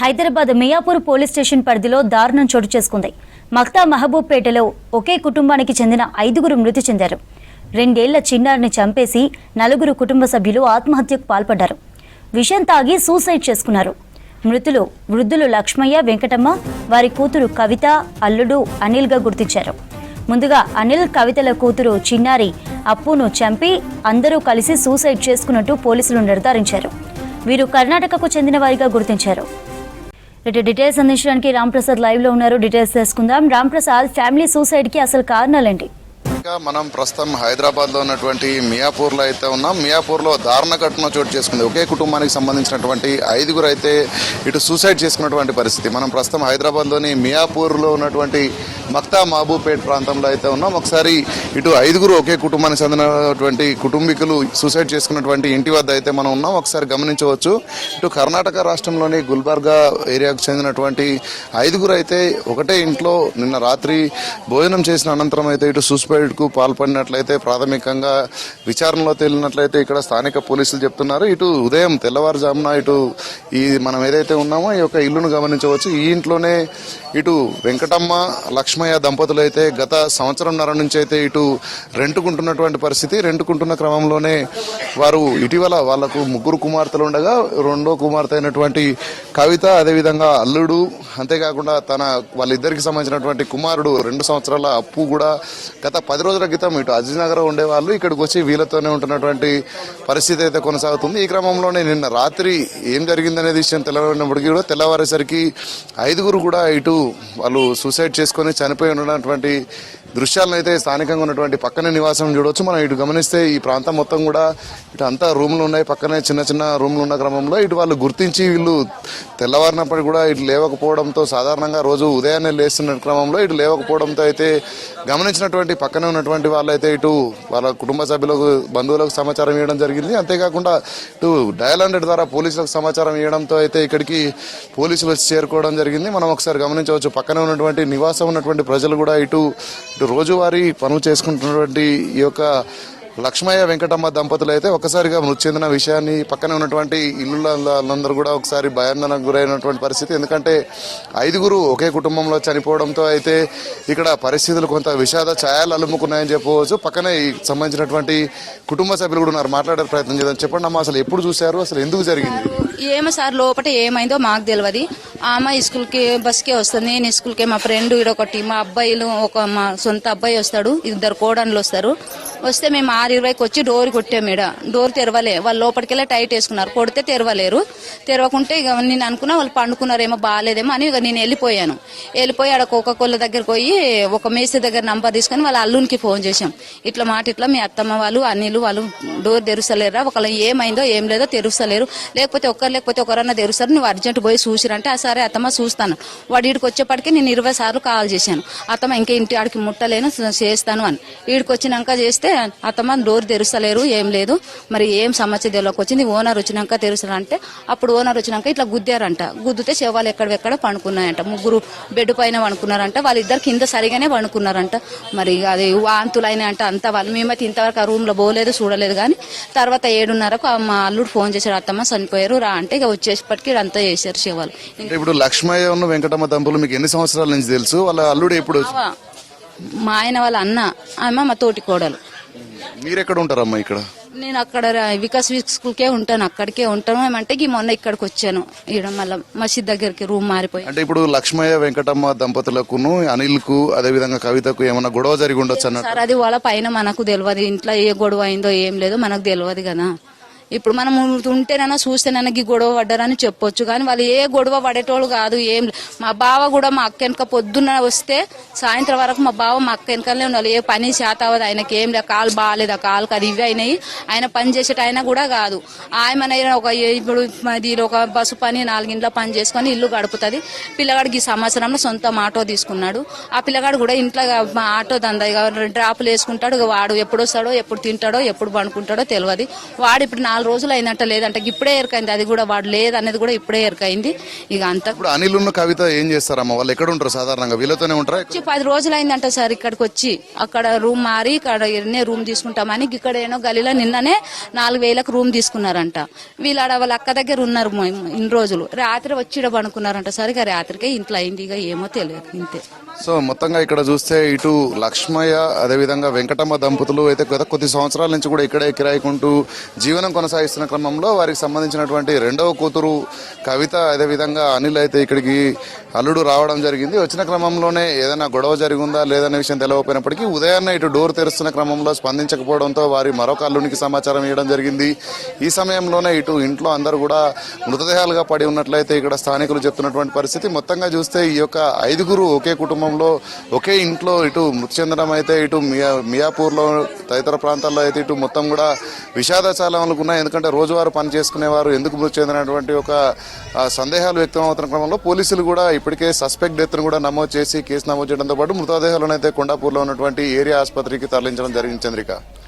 Hyderabad Miyapur police station పరిధిలో దారుణం చోటు చేసుకుంది. మక్తా మహబూబ్పేటలో ఒకే కుటుంబానికి చెందిన ఐదుగురు మృతి చెందారు. రెండేళ్ళ చిన్నారిని చంపేసి నలుగురు కుటుంబ సభ్యులు ఆత్మహత్యకు పాల్పడ్డారు. విషం తాగి సూసైడ్ చేసుకున్నారు. మృతులు వృద్ధులు లక్ష్మయ్య వెంకటమ్మ వారి కూతురు కవిత అల్లుడు అనిల్గా గుర్తించారు. ముందుగా అనిల్ కవితల కూతురు చిన్నారి అప్పును చంపి అందరూ కలిసి సూసైడ్ చేసుకున్నట్టు పోలీసులు నిర్ధారించారు. వీరు కర్ణాటకకు చెందిన వారిగా గుర్తించారు. ఇటు డీటెయిల్స్ అందించడానికి రాంప్రసాద్ లైవ్లో ఉన్నారు. డీటెయిల్స్ తెలుసుకుందాం. రాంప్రసాద్ ఫ్యామిలీ సూసైడ్కి అసలు కారణాలేంటి? ఇంకా మనం ప్రస్తుతం హైదరాబాద్లో ఉన్నటువంటి మియాపూర్లో అయితే ఉన్నాం. మియాపూర్లో దారుణ ఘటన చోటు చేసుకుంది. ఒకే కుటుంబానికి సంబంధించినటువంటి ఐదుగురు అయితే ఇటు సూసైడ్ చేసుకున్నటువంటి పరిస్థితి. మనం ప్రస్తుతం హైదరాబాద్లోని మియాపూర్లో ఉన్నటువంటి మక్తా మహబూబ్పేట్ ప్రాంతంలో అయితే ఉన్నాం. ఒకసారి ఇటు ఐదుగురు ఒకే కుటుంబానికి చెందినటువంటి కుటుంబీకులు సూసైడ్ చేసుకున్నటువంటి ఇంటి వద్ద అయితే మనం ఉన్నాం. ఒకసారి గమనించవచ్చు. ఇటు కర్ణాటక రాష్ట్రంలోని గుల్బర్గా ఏరియాకు చెందినటువంటి ఐదుగురు అయితే ఒకటే ఇంట్లో నిన్న రాత్రి భోజనం చేసిన అనంతరం అయితే ఇటు సూసైడ్ కు పాల్పడినట్లయితే ప్రాథమికంగా విచారణలో తేలినట్లయితే ఇక్కడ స్థానిక పోలీసులు చెప్తున్నారు. ఇటు ఉదయం తెల్లవారుజామున ఇటు ఈ మనం ఏదైతే ఉన్నామో ఈ యొక్క ఇల్లును గమనించవచ్చు. ఈ ఇంట్లోనే ఇటు వెంకటమ్మ లక్ష్మయ్య దంపతులు అయితే గత సంవత్సరంన్నర నుంచి అయితే ఇటు రెంటుకుంటున్నటువంటి పరిస్థితి. రెంటుకుంటున్న క్రమంలోనే వారు ఇటీవల వాళ్ళకు ముగ్గురు కుమార్తెలు ఉండగా రెండో కుమార్తె అయినటువంటి కవిత అదేవిధంగా అల్లుడు అంతేకాకుండా తన వాళ్ళిద్దరికి సంబంధించినటువంటి కుమారుడు రెండు సంవత్సరాల అప్పు కూడా గత పది రోజుల క్రితం ఇటు అజీజ్ ఉండేవాళ్ళు ఇక్కడికి వచ్చి వీళ్ళతోనే ఉంటున్నటువంటి పరిస్థితి అయితే కొనసాగుతుంది. ఈ క్రమంలోనే నిన్న రాత్రి ఏం జరిగిందనే విషయం తెల్లవారినప్పటికీ కూడా తెల్లవారేసరికి ఐదుగురు కూడా ఇటు వాళ్ళు సూసైడ్ చేసుకొని చనిపోయి ఉన్నటువంటి దృశ్యాలను అయితే స్థానికంగా ఉన్నటువంటి పక్కనే నివాసం చూడవచ్చు మనం ఇటు గమనిస్తే ఈ ప్రాంతం మొత్తం కూడా ఇటు అంతా రూమ్లు ఉన్నాయి. పక్కనే చిన్న చిన్న రూమ్లు ఉన్న క్రమంలో ఇటు వాళ్ళు గుర్తించి వీళ్ళు తెల్లవారినప్పటికీ కూడా ఇటు లేవకపోవడంతో సాధారణంగా రోజు ఉదయాన్నే లేస్తున్న క్రమంలో ఇటు లేవకపోవడంతో అయితే గమనించినటువంటి పక్కనే ఉన్నటువంటి వాళ్ళైతే ఇటు వాళ్ళ కుటుంబ సభ్యులకు బంధువులకు సమాచారం ఇవ్వడం జరిగింది. అంతేకాకుండా ఇటు డయల్ హండ్రెడ్ ద్వారా పోలీసులకు సమాచారం ఇవ్వడంతో అయితే ఇక్కడికి పోలీసులు వచ్చి చేరుకోవడం జరిగింది. మనం ఒకసారి గమనించవచ్చు పక్కనే ఉన్నటువంటి నివాసం ఉన్నటువంటి ప్రజలు కూడా ఇటు ఇటు రోజువారీ పనులు చేసుకుంటున్నటువంటి ఈ యొక్క లక్ష్మయ్య వెంకటమ్మ దంపతులు అయితే ఒక్కసారిగా మృతి చెందిన విషయాన్ని పక్కనే ఉన్నటువంటి ఇల్లులందరూ కూడా ఒకసారి భయాందనకు గురైనటువంటి పరిస్థితి. ఎందుకంటే ఐదుగురు ఒకే కుటుంబంలో చనిపోవడంతో అయితే ఇక్కడ పరిస్థితులు కొంత విషాద ఛాయలు అలుముకున్నాయని చెప్పవచ్చు. పక్కనే సంబంధించినటువంటి కుటుంబ సభ్యులు కూడా ఉన్నారు. మాట్లాడే ప్రయత్నం చేద్దాం. చెప్పండి అమ్మా అసలు ఎప్పుడు చూశారు? అసలు ఎందుకు జరిగింది? ఏమో సార్ లోపల ఏమైందో మాకు తెలియదు ఆమె స్కూల్కి బస్కే వస్తుంది. నేను స్కూల్కి మా ఫ్రెండ్ ఒకటి మా అబ్బాయిలు ఒక మా సొంత అబ్బాయి వస్తాడు. ఇద్దరు కోడన్లు వస్తారు. వస్తే మేము ఆరు ఇరవైకి వచ్చి డోర్ కొట్టాము మేడ డోర్ తెరవలే. వాళ్ళు లోపలికి వెళ్ళి టైట్ వేసుకున్నారు. కొడితే తెరవలేరు. తెరవకుంటే ఇక నేను అనుకున్నా వాళ్ళు పండుకున్నారేమో బాగాలేదేమో అని ఇక నేను వెళ్ళిపోయాను. వెళ్ళిపోయి ఆడ కోకోకోళ్ళ దగ్గర పోయి ఒక మేస్త్రి దగ్గర నంబర్ తీసుకొని వాళ్ళ అల్లునికి ఫోన్ చేశాం. ఇట్లా మాట ఇట్లా మీ అత్తమ్మ వాళ్ళు అన్నిలు వాళ్ళు డోర్ తెరుస్తలేరా? ఒకళ్ళు ఏమైందో ఏం లేదో తెరుస్తలేరు. లేకపోతే ఒక్కరు లేకపోతే ఒకరన్నా తెరుస్తారు. నువ్వు అర్జెంట్ పోయి చూసిరంటే అసలు సరే అత్తమ్మ చూస్తాను. వాడు ఈడికి వచ్చేప్పటికి నేను ఇరవై సార్లు కాల్ చేశాను. అత్తమ్మ ఇంకా ఇంటి ఆడికి ముట్టలేను చేస్తాను అని. ఈడికి వచ్చినాక చేస్తే అత్తమ్మ డోర్ తెరుస్తలేరు ఏం లేదు. మరి ఏం సమస్య తెలియక వచ్చింది. ఓనర్ వచ్చినాక తెరుస్తారంటే అప్పుడు ఓనర్ వచ్చినాక ఇట్లా గుద్దారంట. గుద్దితే శవాలు ఎక్కడెక్కడ పండుకున్నాయంట. ముగ్గురు బెడ్ పైన పండుకున్నారంట. వాళ్ళిద్దరు కింద సరిగానే పండుకున్నారంట. మరి అది వాంతులైన అంట అంత వాళ్ళు. మేమైతే ఇంతవరకు ఆ రూమ్లో పోలేదు చూడలేదు కానీ తర్వాత ఏడున్నరకు మా అల్లుడు ఫోన్ చేశారు అత్తమ్మ చనిపోయారు రా అంటే ఇక వచ్చేసప్పటికి అంతా చేశారు శవాలు. ఇప్పుడు లక్ష్మయ్య ఉన్న వెంకటమ్మ దంపతులు మీకు ఎన్ని సంవత్సరాల నుంచి తెలుసు? వాళ్ళ అల్లుడు ఎప్పుడు మా ఆయన వాళ్ళ అన్న ఆమె మా తోటి కోడలు. మీరు ఎక్కడ ఉంటారమ్మా ఇక్కడ? నేను అక్కడ రా- వికాస్ స్కూల్కే ఉంటాను అక్కడికే ఉంటాను ఏమంటే ఈ మొన్న ఇక్కడికి వచ్చాను. ఈడ మళ్ళీ మసీద్ దగ్గరికి రూమ్ మారిపోయి. అంటే ఇప్పుడు లక్ష్మయ్య వెంకటమ్మ దంపతులకును అనిల్కు అదే విధంగా కవితకు ఏమన్నా గొడవ జరిగి ఉండొచ్చు అన్నట్టు? సార్ అది వాళ్ళ పైన మనకు తెలియదు ఇంట్లో ఏ గొడవ అయిందో ఏం లేదో మనకు తెలియదు కదా. ఇప్పుడు మనం ఉంటేనైనా చూస్తేనైనా ఈ గొడవ పడ్డారని చెప్పొచ్చు. కానీ వాళ్ళు ఏ గొడవ పడేటోళ్ళు కాదు ఏం మా బావ కూడా మా అక్క వెనక పొద్దున్న వస్తే సాయంత్రం వరకు మా బావ మా అక్క వెనకనే ఉండాలి. ఏ పని చేత అవ్వదు ఆయనకి ఏం లే. కాలు బాగాలేదు? ఆ కాలుకి అది ఇవి అయినాయి. ఆయన పని చేసేట ఆయన కూడా కాదు. ఆయన ఒక ఇప్పుడు మాది ఒక బస్సు పని నాలుగింట్లో పని చేసుకొని ఇల్లు గడుపుతుంది. పిల్లగాడికి ఈ సంవత్సరంలో సొంత ఆటో తీసుకున్నాడు. ఆ పిల్లగాడు కూడా ఇంట్లో మా ఆటో దందా డ్రాపులు వేసుకుంటాడు. వాడు ఎప్పుడు వస్తాడో ఎప్పుడు తింటాడో ఎప్పుడు పండుకుంటాడో తెలియదు వాడు ఇప్పుడు నాలుగు నాలుగు రోజులు అయిందంట లేదంట. ఇప్పుడే ఎరకైంది అది కూడా వాడు లేదనేది కూడా ఇప్పుడే ఎరకైంది ఇక అంత ఇప్పుడు అనిల్ ఉన్న కవిత ఏం చేస్తారమ్మా? వాళ్ళు ఎక్కడ ఉంటారు సాధారణంగా? వీళ్ళతోనే ఉంటారా? వచ్చి పది రోజులు అయిందంట సార్ ఇక్కడికి వచ్చి. అక్కడ రూమ్ మారి ఇక్కడ ఎన్నే రూమ్ తీసుకుంటామని ఇక్కడ ఏనో గలీలో నిన్ననే నాలుగు వేలకు రూమ్ తీసుకున్నారంట. వీళ్ళ ఆడ వాళ్ళ అక్క దగ్గర ఉన్నారు మొ- ఇన్ని రోజులు. రాత్రి వచ్చి ఇక్కడ పనుకున్నారంట సార్. ఇక రాత్రికే ఇంట్లో అయింది. ఇక ఏమో తెలియదు ఇంతే. సో మొత్తంగా ఇక్కడ చూస్తే ఇటు లక్ష్మయ్య అదేవిధంగా వెంకటమ్మ దంపతులు అయితే గత కొద్ది సంవత్సరాల నుంచి కూడా ఇక్కడే కిరాయికుంటూ జీవనం కొనసాగిస్తున్న క్రమంలో వారికి సంబంధించినటువంటి రెండవ కూతురు కవిత అదేవిధంగా అనిల్ అయితే ఇక్కడికి అల్లుడు రావడం జరిగింది. వచ్చిన క్రమంలోనే ఏదైనా గొడవ జరిగిందా లేదనే విషయం తెలియకపోయినప్పటికీ ఉదయాన్నే ఇటు డోర్ తెరుస్తున్న క్రమంలో స్పందించకపోవడంతో వారి మరొక అల్లునికి సమాచారం ఇవ్వడం జరిగింది. ఈ సమయంలోనే ఇటు ఇంట్లో అందరూ కూడా మృతదేహాలుగా పడి ఉన్నట్లయితే ఇక్కడ స్థానికులు చెప్తున్నటువంటి పరిస్థితి. మొత్తంగా చూస్తే ఈ యొక్క ఐదుగురు ఒకే కుటుంబంలో ఒకే ఇంట్లో ఇటు మృతి చెందడం అయితే ఇటు మియా మియాపూర్లో తదితర ప్రాంతాల్లో అయితే ఇటు మొత్తం కూడా విషాదచాలనకు ఉన్నాయి. ఎందుకంటే రోజువారు పని చేసుకునేవారు ఎందుకు మృతి చెందినటువంటి ఒక సందేహాలు వ్యక్తం అవుతున్న క్రమంలో పోలీసులు కూడా ఇప్పటికే సస్పెక్ట్ డెత్ను కూడా నమోదు చేసి కేసు నమోదు చేయడంతో పాటు మృతదేహాలను అయితే కొండాపూర్లో ఉన్నటువంటి ఏరియా ఆసుపత్రికి తరలించడం జరిగింది చంద్రిక.